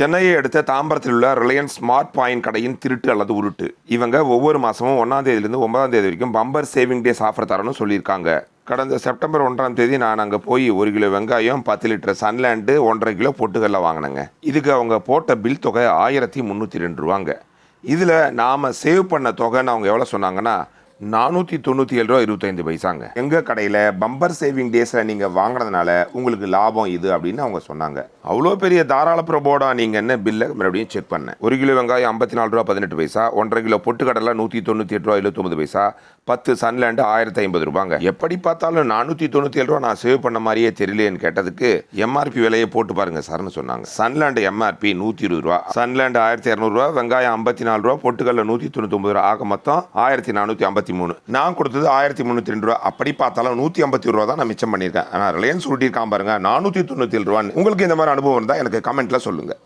சென்னையை அடுத்த தாம்பரத்தில் உள்ள ரிலையன்ஸ் ஸ்மார்ட் பாயிண்ட் கடையின் திருட்டு அல்லது உருட்டு. இவங்க ஒவ்வொரு மாதமும் ஒன்றாம் தேதியிலிருந்து ஒன்பதாம் தேதி வரைக்கும் பம்பர் சேவிங் டேஸ் ஆஃபர் தரணும்னு சொல்லியிருக்காங்க. கடந்த செப்டம்பர் ஒன்றாம் தேதி நான் அங்கே போய் ஒரு கிலோ வெங்காயம் பத்து லிட்டர் சன்லேண்டு ஒன்றரை கிலோ பொட்டுக்கல்ல வாங்கினேங்க. இதுக்கு அவங்க போட்ட பில் தொகை ஆயிரத்தி முந்நூற்றி ரெண்டு ரூபாங்க. இதில் நாம் சேவ் பண்ண தொகைன்னு அவங்க எவ்வளோ சொன்னாங்கன்னா நானூற்றி தொண்ணூற்றி ஏழு ரூபா இருபத்தைந்து பைசாங்க. எங்கள் கடையில் பம்பர் சேவிங் டேஸில் நீங்கள் வாங்கினதுனால உங்களுக்கு லாபம் இது அப்படின்னு அவங்க சொன்னாங்க. அவ்வளோ பெரிய தாராள பிரபோடா நீங்கள் என்ன பில்லை மறுபடியும் செக் பண்ணேன். ஒரு கிலோ வெங்காயம் ஐம்பத்தி நாலு ரூபா பதினெட்டு பைசா ஒன்றரை கிலோ பொட்டுக்கடலை நூற்றி தொண்ணூற்றி எட்டு ரூபா எழுபத்தொம்பது பைசா பத்து சன்லேண்டு ஆயிரத்தி ஐம்பது ரூபாங்க. எப்படி பார்த்தாலும் நானூற்றி தொண்ணூற்றி ஏழு ரூபா நான் சேவ் பண்ண மாதிரியே தெரியலேன்னு கேட்டதுக்கு எம்ஆர்பி விலையை போட்டு பாருங்க சார்னு சொன்னாங்க. சன்லேண்டு எம்ஆர்பி நூற்றி இருபது ரூபா சன்லேண்டு ஆயிரத்தி இரநூறுவா வெங்காயம் ஐம்பத்தி நாலு ரூபா பொட்டுக்கல்ல நூற்றி தொண்ணூத்தொம்பது ரூபா ஆக மொத்தம் ஆயிரத்தி நானூற்றி ஐம்பத்தி மூணு. நான் கொடுத்தது ஆயிரத்தி முந்நூற்றி ரெண்டு ரூபா. அப்படி பார்த்தாலும் நூற்றி ஐம்பத்தி ரூபா தான் நான் மிச்சம் பண்ணியிருக்கேன். ஆனால் ரிலையன்ஸ் சொல்லியிருக்கான் பாருங்க நானூற்றி தொண்ணூற்றி ஏழு ரூபான்னு. உங்களுக்கு இந்த மாதிரி அனுபவம் இருந்தால் எனக்கு கமெண்ட்டில் சொல்லுங்கள்